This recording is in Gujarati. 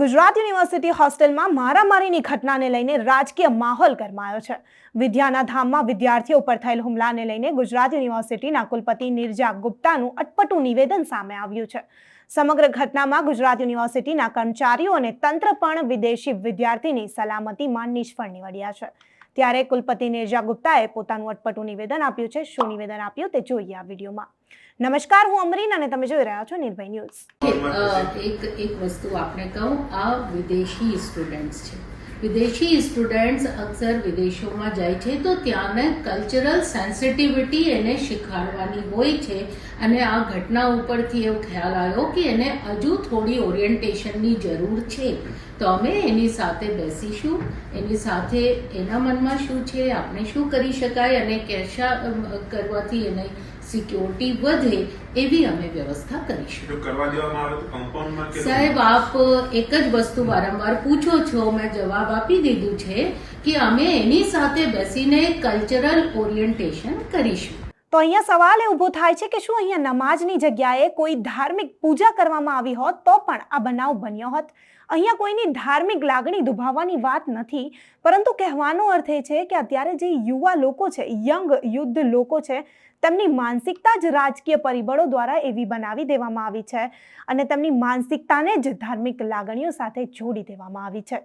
ગુજરાત યુનિવર્સિટી હોસ્ટેલમાં મારામારીની ઘટનાને લઈને રાજકીય માહોલ ગરમાયો છે. વિદ્યાના ધામમાં વિદ્યાર્થીઓ પર થયેલ હુમલાને લઈને ગુજરાત યુનિવર્સિટીના કુલપતિ નિર્જા ગુપ્તાનું અટપટું નિવેદન સામે આવ્યું છે. સમગ્ર ઘટનામાં ગુજરાત યુનિવર્સિટીના કર્મચારીઓ અને તંત્ર પણ વિદેશી વિદ્યાર્થીની સલામતીમાં નિષ્ફળ નીવડ્યા છે. ત્યારે કુલપતિ નિર્જા ગુપ્તાએ પોતાનું અટપટું નિવેદન આપ્યું છે. શું નિવેદન આપ્યું તે જોઈએ આ વિડીયોમાં. નમસ્કાર, હું અમરીન અને તમે જોઈ રહ્યા છો નિર્ભય ન્યૂઝ. એક એક વસ્તુ આપણે કહું, આ વિદેશી સ્ટુડન્ટ્સ છે. વિદેશી સ્ટુડન્ટ્સ અક્સર વિદેશોમાં જાય છે તો ત્યાંને કલ્ચરલ સેન્સિટિવિટી એને શીખવાડવાની હોય છે અને આ ઘટના ઉપરથી એવો ખ્યાલ આવ્યો કે એને હજુ થોડી ઓરિએન્ટેશનની જરૂર છે. તો અમે એની સાથે બેસીશું. એની સાથે એના મનમાં શું છે? આપણે શું કરી શકાય? અને કેશા કરવાથી એને સિક્યોરિટી વધે એવી અમે વ્યવસ્થા કરીશું. કરવા દેવામાં આવે કમ્પાઉન્ડમાં સાહેબ આપ એક જ વસ્તુ વારંવાર પૂછો છો. મેં જવાબ આપી દીધું છે કે અમે એની સાથે બેસીને કલ્ચરલ ઓરિએન્ટેશન કરીશું. તો અહીંયા સવાલ એ ઊભો થાય છે કે શું અહીંયા નમાજની જગ્યાએ કોઈ ધાર્મિક પૂજા કરવામાં આવી હોત તો પણ આ બનાવ બન્યો હોત? અહીંયા કોઈની ધાર્મિક લાગણી દુભાવવાની વાત નથી, પરંતુ કહેવાનો અર્થ એ છે કે અત્યારે જે યુવા લોકો છે, યંગ યુદ્ધ લોકો છે, તેમની માનસિકતા જ રાજકીય પરિબળો દ્વારા એવી બનાવી દેવામાં આવી છે અને તેમની માનસિકતાને જ ધાર્મિક લાગણીઓ સાથે જોડી દેવામાં આવી છે.